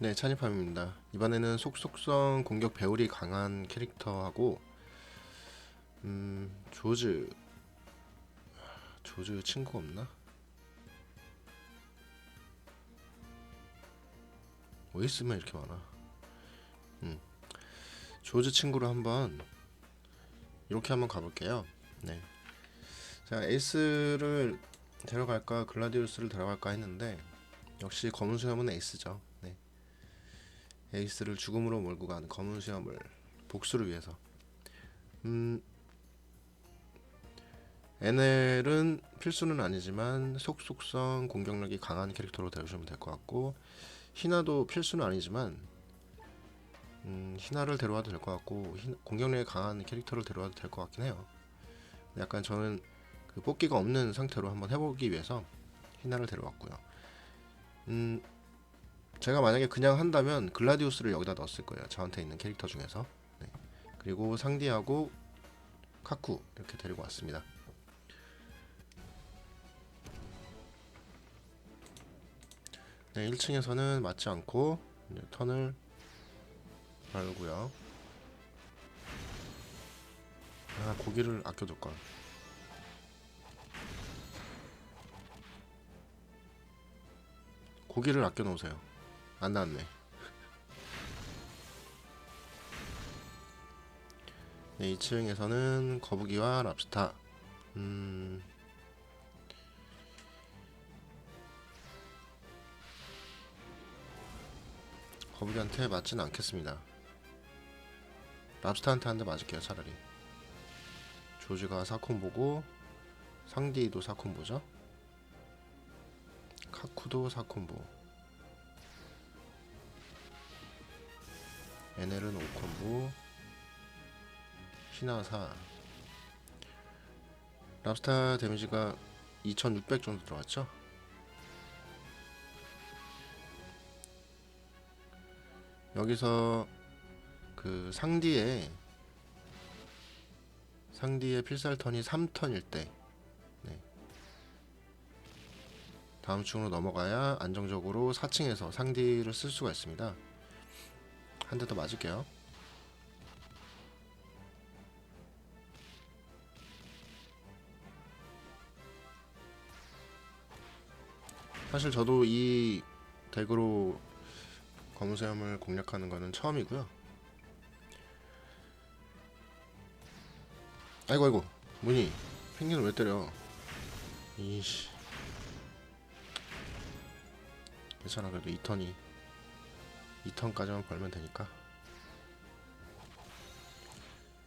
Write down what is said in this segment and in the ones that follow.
네, 찬이팜입니다. 이번에는 속속성 공격 배율이 강한 캐릭터하고 음, 조즈 조즈 친구 없나? 왜 있으면 이렇게 많아? 음, 조즈 친구로 한번 이렇게 한번 가볼게요. 네, 자 에이스를 데려갈까 글라디우스를 데려갈까 했는데 역시 검은 수염은 에이스죠. 네. 에이스를 죽음으로 몰고 가는 검은 수염을 복수를 위해서. 음, NL은 필수는 아니지만 속속성 공격력이 강한 캐릭터로 데려주시면 될 것 같고 희나도 필수는 아니지만 음, 희나를 데려와도 될 것 같고 희- 공격력이 강한 캐릭터를 데려와도 될 것 같긴 해요. 약간 저는 그 뽑기가 없는 상태로 한번 해보기 위해서 희나를 데려왔고요. 음, 제가 만약에 그냥 한다면 글라디우스를 여기다 넣었을 거예요. 저한테 있는 캐릭터 중에서. 네. 그리고 상디하고 카쿠 이렇게 데리고 왔습니다. 네, 1층에서는 맞지 않고 턴을 달고요. 아, 고기를 아껴둘 걸. 고기를 아껴 놓으세요. 안 나왔네. 네, 2층에서는 거북이와 랍스타. 음. 거북이한테 맞지는 않겠습니다. 랍스타한테 한 대 맞을게요, 차라리. 조지가 사콤보고 상디도 사콤보죠. 카쿠도 사콤보. NL은 5콤보. 히나사. 랍스타 데미지가 2600 정도 들어갔죠? 여기서 그 상디에 상디의 필살 턴이 3턴일 때 네. 다음 층으로 넘어가야 안정적으로 4층에서 상디를 쓸 수가 있습니다. 한 대 더 맞을게요. 사실 저도 이 덱으로 검은수염을 공략하는 거는 처음이고요. 아이고 아이고 문이 펭귄을 왜 때려? 이씨 괜찮아 그래도 2턴이 2턴까지만 벌면 되니까.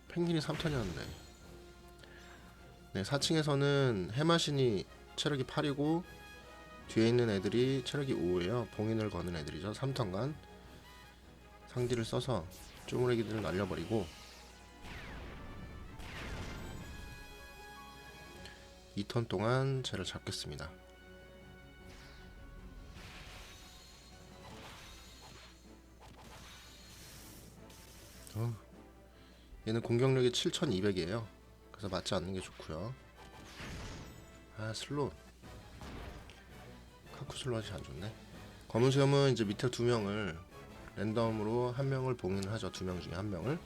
펭귄이 3턴이었는데 네 4층에서는 해마신이 체력이 8이고 뒤에 있는 애들이 체력이 5예요. 봉인을 거는 애들이죠. 3턴간 상디를 써서 쪼무레기들을 날려버리고. 2턴 동안 쟤를 잡겠습니다 어, 얘는 공격력이 7200이에요. 그래서 맞지 않는 게 좋고요. 아 슬롯 카쿠 슬롯이 안 좋네. 검은 수염은 이제 밑에 두 명을 랜덤으로 한 명을 봉인을 하죠. 두 명 중에 한 명을.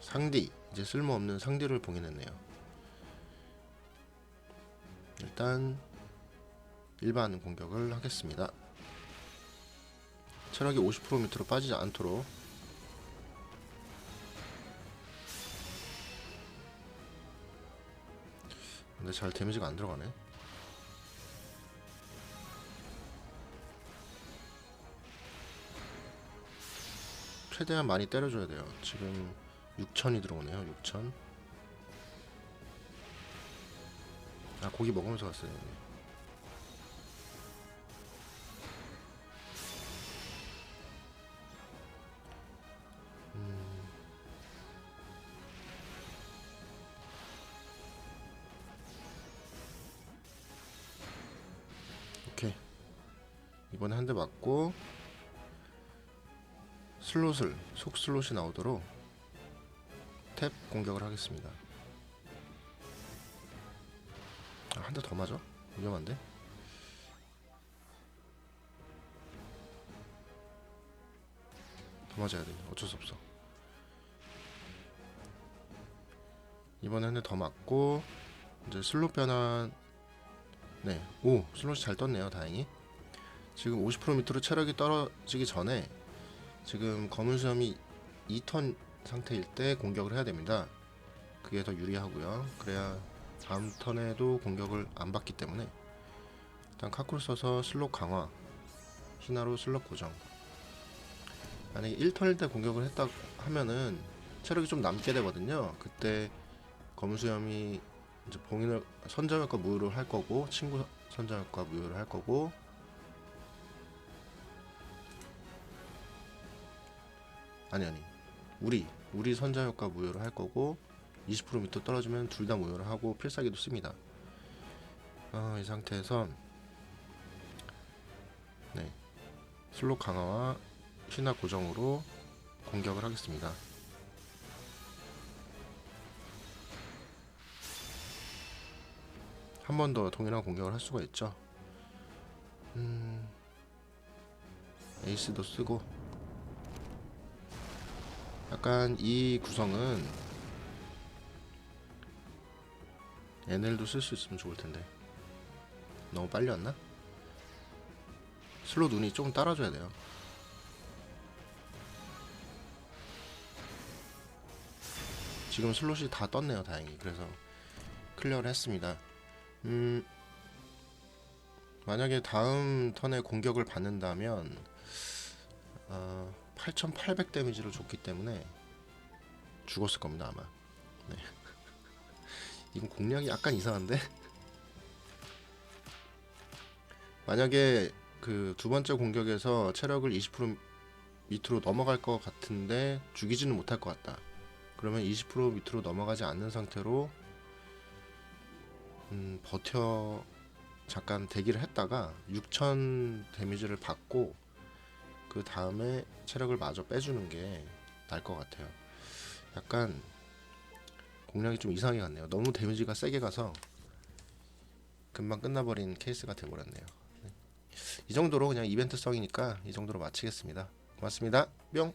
상디. 이제 쓸모없는 상디를 봉인했네요. 일단 일반 공격을 하겠습니다 체력이 50% 밑으로 빠지지 않도록. 근데 잘 데미지가 안 들어가네. 최대한 많이 때려줘야 돼요. 지금 6천이 들어오네요 6천. 아 고기 먹으면서 갔어요 이번에 한 대 맞고 슬롯을 속 슬롯이 나오도록 탭 공격을 하겠습니다. 아, 한 대 더 맞아? 위험한데? 더 맞아야 돼 어쩔 수 없어. 이번에 한 대 더 맞고 이제 슬롯 변환 네, 오 슬롯이 잘 떴네요. 다행히. 지금 50% 밑으로 체력이 떨어지기 전에 지금 검은 수염이 2턴 상태일 때 공격을 해야 됩니다. 그게 더 유리하고요. 그래야 다음 턴에도 공격을 안 받기 때문에 일단 카쿨 써서 슬롯 강화, 히나로 슬롯 고정. 만약에 1턴일 때 공격을 했다 하면은 체력이 좀 남게 되거든요. 그때 검은 수염이 이제 봉인을 선정역과 무효를 할 거고 친구 선정역과 무효를 할 거고 아니 아니 우리 우리 선정역과 무효를 할 거고 20% 밑으로 떨어지면 둘 다 무효를 하고 필살기도 씁니다. 어, 이 상태에서 네 슬롯 강화와 신화 고정으로 공격을 하겠습니다. 한 번 더 동일한 공격을 할 수가 있죠. 음, 에이스도 쓰고 약간 이 구성은 NL도 쓸 수 있으면 좋을 텐데 너무 빨리 왔나? 슬롯 눈이 조금 따라줘야 돼요. 지금 슬롯이 다 떴네요, 다행히. 그래서 클리어를 했습니다. 음, 만약에 다음 턴에 공격을 받는다면 어, 8,800 데미지를 줬기 때문에 죽었을 겁니다 아마. 네. 이건 공략이 약간 이상한데. 만약에 그 두 번째 공격에서 체력을 20% 밑으로 넘어갈 것 같은데 죽이지는 못할 것 같다. 그러면 20% 밑으로 넘어가지 않는 상태로 음, 버텨 잠깐 대기를 했다가 6천 데미지를 받고 그 다음에 체력을 마저 빼주는 게 나을 것 같아요. 약간 공략이 좀 이상하게 갔네요. 너무 데미지가 세게 가서 금방 끝나버린 케이스가 돼버렸네요. 네. 이 정도로 그냥 이벤트성이니까 이 정도로 마치겠습니다. 고맙습니다. 뿅.